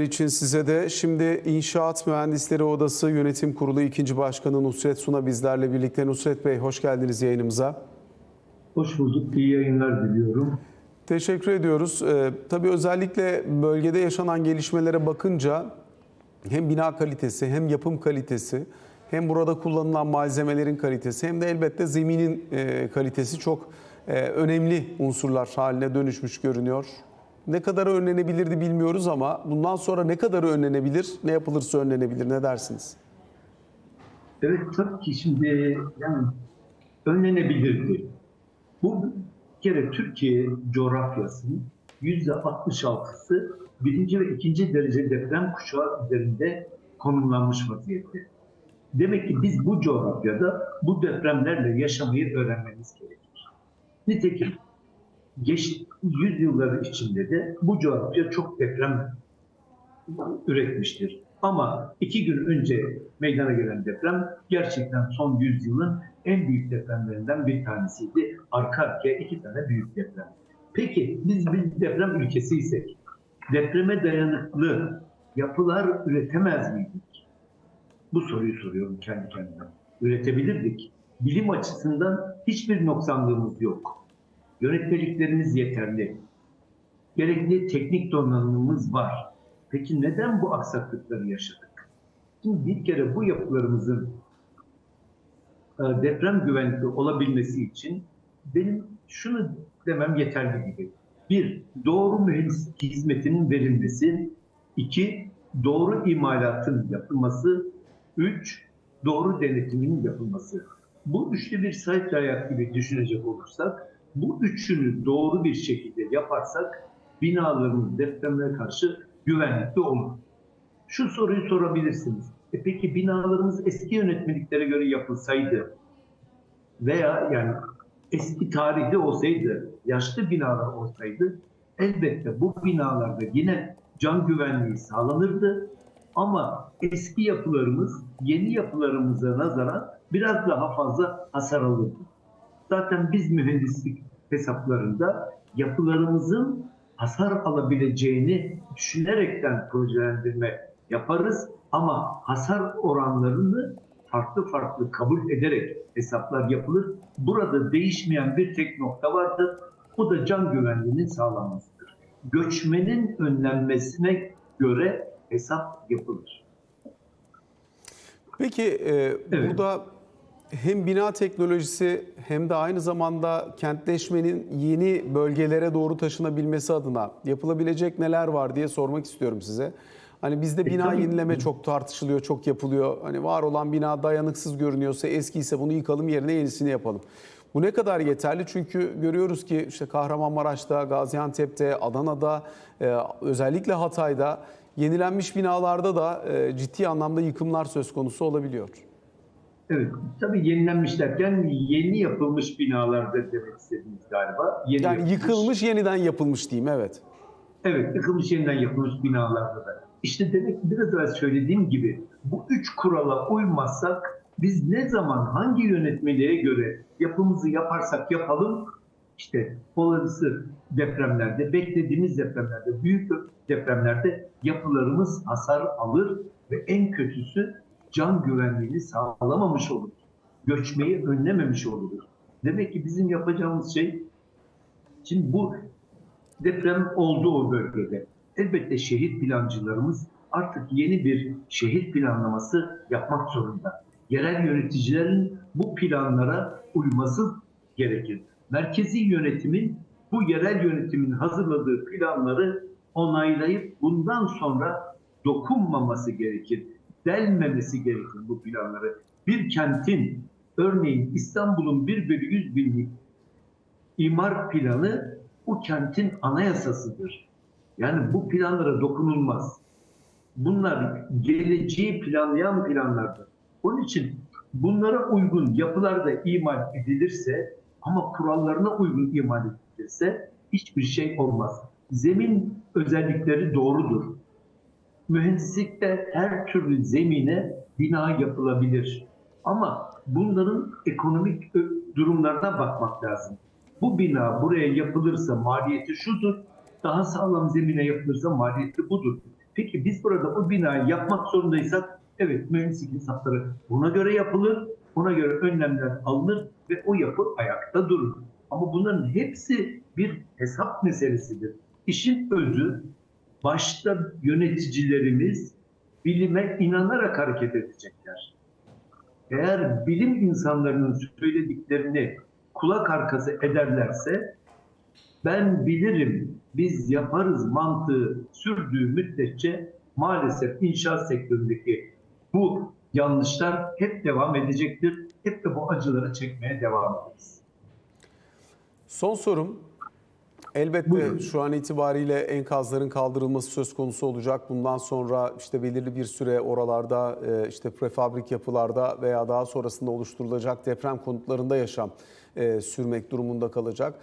için size de şimdi İnşaat Mühendisleri Odası Yönetim Kurulu 2. Başkanı Nusret Suna bizlerle birlikte. Nusret Bey hoş geldiniz yayınımıza. Hoş bulduk. İyi yayınlar diliyorum. Teşekkür ediyoruz. Ee, tabii özellikle bölgede yaşanan gelişmelere bakınca hem bina kalitesi hem yapım kalitesi hem burada kullanılan malzemelerin kalitesi hem de elbette zeminin e, kalitesi çok e, önemli unsurlar haline dönüşmüş görünüyor. Ne kadar önlenebilirdi bilmiyoruz ama bundan sonra ne kadar önlenebilir, ne yapılırsa önlenebilir ne dersiniz? Evet tabii ki şimdi yani önlenebilirdi. Bu bir kere Türkiye coğrafyasının yüzde 66'sı birinci ve ikinci derece deprem kuşağı üzerinde konumlanmış vaziyette. Demek ki biz bu coğrafyada bu depremlerle yaşamayı öğrenmemiz gerekir. Nitekim geç yüzyılları içinde de bu coğrafya çok deprem üretmiştir. Ama iki gün önce meydana gelen deprem gerçekten son yüzyılın en büyük depremlerinden bir tanesiydi. Arka arkaya iki tane büyük deprem. Peki biz bir deprem ülkesiysek depreme dayanıklı yapılar üretemez miydik? Bu soruyu soruyorum kendi kendime. Üretebilirdik. Bilim açısından hiçbir noksanlığımız yok. Yönetmeliklerimiz yeterli. Gerekli teknik donanımımız var. Peki neden bu aksaklıkları yaşadık? Şimdi bir kere bu yapılarımızın e, deprem güvenlikli olabilmesi için benim şunu demem yeterli gibi. Bir, doğru mühendislik hizmetinin verilmesi. iki doğru imalatın yapılması. Üç, doğru denetimin yapılması. Bu üçlü bir sahip ayak gibi düşünecek olursak, bu üçünü doğru bir şekilde yaparsak binalarımız depremlere karşı güvenlikli olur. Şu soruyu sorabilirsiniz. E peki binalarımız eski yönetmeliklere göre yapılsaydı veya yani eski tarihli olsaydı, yaşlı binalar olsaydı elbette bu binalarda yine can güvenliği sağlanırdı. Ama eski yapılarımız yeni yapılarımıza nazaran biraz daha fazla hasar alırdı. Zaten biz mühendislik hesaplarında yapılarımızın hasar alabileceğini düşünerekten projelendirme yaparız ama hasar oranlarını farklı farklı kabul ederek hesaplar yapılır. Burada değişmeyen bir tek nokta vardır. O da can güvenliğinin sağlanmasıdır. Göçmenin önlenmesine göre hesap yapılır. Peki e, burada hem bina teknolojisi hem de aynı zamanda kentleşmenin yeni bölgelere doğru taşınabilmesi adına yapılabilecek neler var diye sormak istiyorum size. Hani bizde bina yenileme çok tartışılıyor, çok yapılıyor. Hani var olan bina dayanıksız görünüyorsa, eskiyse bunu yıkalım yerine yenisini yapalım. Bu ne kadar yeterli? Çünkü görüyoruz ki işte Kahramanmaraş'ta, Gaziantep'te, Adana'da, e, özellikle Hatay'da yenilenmiş binalarda da e, ciddi anlamda yıkımlar söz konusu olabiliyor. Evet, tabii yenilenmiş derken yeni yapılmış binalarda demek istediniz galiba. Yeni Yani yapılmış. yıkılmış yeniden yapılmış diyeyim evet. Evet, yıkılmış yeniden yapılmış binalarda da. İşte demek ki biraz evvel söylediğim gibi bu üç kurala uymazsak biz ne zaman hangi yönetmeliğe göre yapımızı yaparsak yapalım işte olası depremlerde, beklediğimiz depremlerde, büyük depremlerde yapılarımız hasar alır ve en kötüsü can güvenliğini sağlamamış olur. Göçmeyi önlememiş oluruz. Demek ki bizim yapacağımız şey şimdi bu deprem oldu o bölgede. Elbette şehir plancılarımız artık yeni bir şehir planlaması yapmak zorunda. Yerel yöneticilerin bu planlara uyması gerekir. Merkezi yönetimin bu yerel yönetimin hazırladığı planları onaylayıp bundan sonra dokunmaması gerekir. Delmemesi gerekir bu planları. Bir kentin örneğin İstanbul'un 1 bölü 100 binlik imar planı bu kentin anayasasıdır. Yani bu planlara dokunulmaz. Bunlar geleceği planlayan planlardır. Onun için bunlara uygun yapılar da imal edilirse ama kurallarına uygun imal edilirse hiçbir şey olmaz. Zemin özellikleri doğrudur. Mühendislikte her türlü zemine bina yapılabilir. Ama bunların ekonomik ö- durumlarına bakmak lazım. Bu bina buraya yapılırsa maliyeti şudur, daha sağlam zemine yapılırsa maliyeti budur. Peki biz burada o binayı yapmak zorundaysak evet mühendislik hesapları buna göre yapılır, buna göre önlemler alınır ve o yapı ayakta durur. Ama bunların hepsi bir hesap meselesidir. İşin özü başta yöneticilerimiz bilime inanarak hareket edecekler. Eğer bilim insanlarının söylediklerini kulak arkası ederlerse ben bilirim, biz yaparız mantığı sürdüğü müddetçe maalesef inşaat sektöründeki bu yanlışlar hep devam edecektir. Hep de bu acıları çekmeye devam ederiz. Son sorum. Elbette Buyurun. şu an itibariyle enkazların kaldırılması söz konusu olacak. Bundan sonra işte belirli bir süre oralarda e, işte prefabrik yapılarda veya daha sonrasında oluşturulacak deprem konutlarında yaşam e, sürmek durumunda kalacak.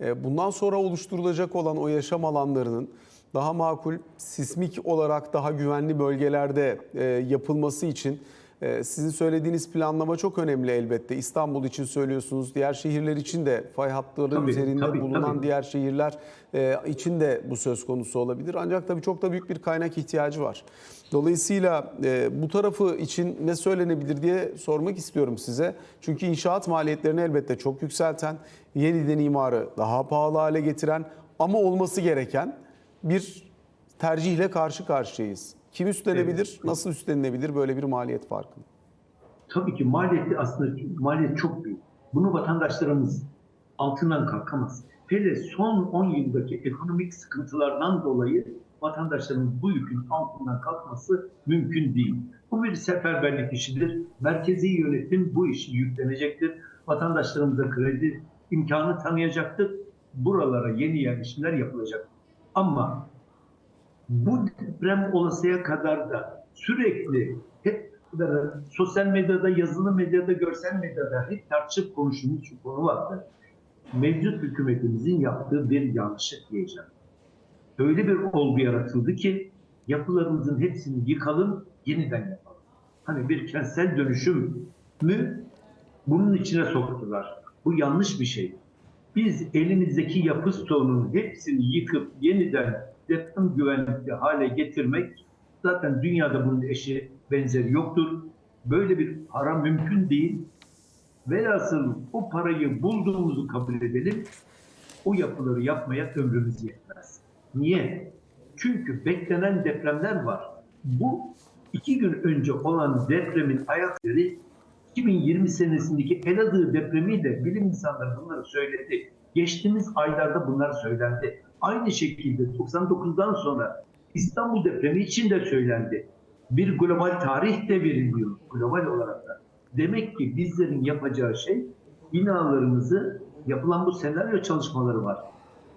E, Bundan sonra oluşturulacak olan o yaşam alanlarının daha makul, sismik olarak daha güvenli bölgelerde yapılması için sizin söylediğiniz planlama çok önemli elbette. İstanbul için söylüyorsunuz, diğer şehirler için de fay hatları Tabii, üzerinde tabii, bulunan tabii. diğer şehirler e, için de bu söz konusu olabilir. Ancak tabii çok da büyük bir kaynak ihtiyacı var. Dolayısıyla e, bu tarafı için ne söylenebilir diye sormak istiyorum size. Çünkü inşaat maliyetlerini elbette çok yükselten, yeniden imarı daha pahalı hale getiren ama olması gereken bir tercihle karşı karşıyayız. Kim üstlenebilir, Evet. nasıl üstlenilebilir böyle bir maliyet farkı? Tabii ki maliyeti aslında maliyet çok büyük. Bunu vatandaşlarımız altından kalkamaz. Hele son 10 yıldaki ekonomik sıkıntılardan dolayı vatandaşlarımız bu yükün altından kalkması mümkün değil. Bu bir seferberlik işidir. Merkezi yönetim bu işi yüklenecektir. Vatandaşlarımıza kredi imkanı tanıyacaktır. Buralara yeni yerleşimler yapılacak. Ama bu deprem olasıya kadar da sürekli hep sosyal medyada, yazılı medyada, görsel medyada hep tartışıp konuşulmuş şu konu vardı. Mevcut hükümetimizin yaptığı bir yanlışlık diyeceğim. Öyle bir olgu yaratıldı ki yapılarımızın hepsini yıkalım, yeniden yapalım. Hani bir kentsel dönüşüm mü bunun içine soktular. Bu yanlış bir şey. Biz elimizdeki yapı stoğunun hepsini yıkıp yeniden deprem güvenlikli hale getirmek zaten dünyada bunun eşi benzeri yoktur. Böyle bir para mümkün değil. Velhasıl o parayı bulduğumuzu kabul edelim. O yapıları yapmaya ömrümüz yetmez. Niye? Çünkü beklenen depremler var. Bu iki gün önce olan depremin ayak yeri 2020 senesindeki Elazığ depremiyle bilim insanları bunları söyledi. Geçtiğimiz aylarda bunlar söylendi. Aynı şekilde 99'dan sonra İstanbul depremi için de söylendi. Bir global tarih de veriliyor global olarak da. Demek ki bizlerin yapacağı şey binalarımızı yapılan bu senaryo çalışmaları var.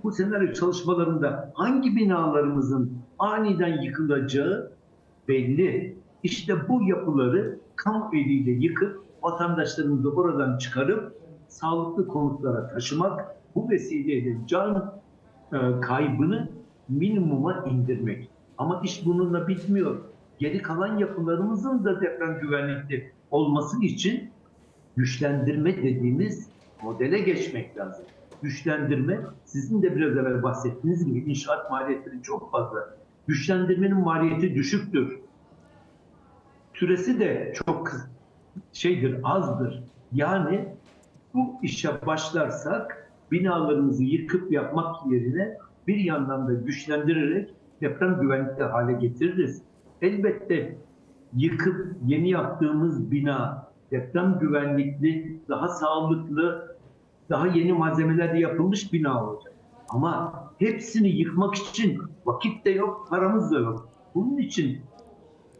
Bu senaryo çalışmalarında hangi binalarımızın aniden yıkılacağı belli. İşte bu yapıları kamu eliyle yıkıp vatandaşlarımızı oradan çıkarıp sağlıklı konutlara taşımak, bu vesileyle can e, kaybını minimuma indirmek. Ama iş bununla bitmiyor. Geri kalan yapılarımızın da deprem güvenlikli olması için güçlendirme dediğimiz modele geçmek lazım. Güçlendirme, sizin de biraz evvel bahsettiğiniz gibi inşaat maliyetleri çok fazla. Güçlendirmenin maliyeti düşüktür. Süresi de çok şeydir, azdır. Yani bu işe başlarsak binalarımızı yıkıp yapmak yerine bir yandan da güçlendirerek deprem güvenlikli hale getiririz. Elbette yıkıp yeni yaptığımız bina deprem güvenlikli, daha sağlıklı, daha yeni malzemelerle yapılmış bina olacak. Ama hepsini yıkmak için vakit de yok, paramız da yok. Bunun için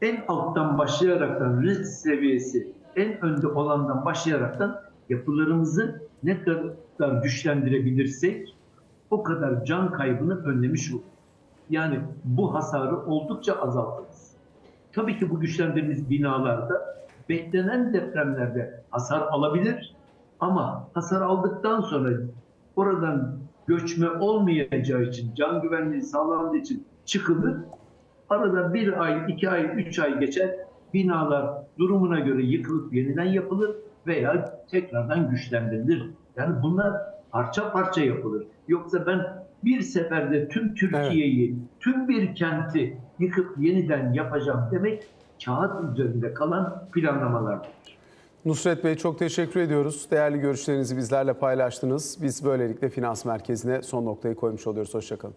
en alttan başlayaraktan risk seviyesi en önde olandan başlayaraktan yapılarımızı ne kadar güçlendirebilirsek o kadar can kaybını önlemiş oluruz. Yani bu hasarı oldukça azaltırız. Tabii ki bu güçlendirdiğimiz binalarda beklenen depremlerde hasar alabilir ama hasar aldıktan sonra oradan göçme olmayacağı için, can güvenliği sağlandığı için çıkılır. Arada bir ay, iki ay, üç ay geçer. Binalar durumuna göre yıkılıp yeniden yapılır veya tekrardan güçlendirilir. Yani bunlar parça parça yapılır. Yoksa ben bir seferde tüm Türkiye'yi, tüm bir kenti yıkıp yeniden yapacağım demek kağıt üzerinde kalan planlamalardır. Nusret Bey çok teşekkür ediyoruz. Değerli görüşlerinizi bizlerle paylaştınız. Biz böylelikle Finans Merkezi'ne son noktayı koymuş oluyoruz. Hoşçakalın.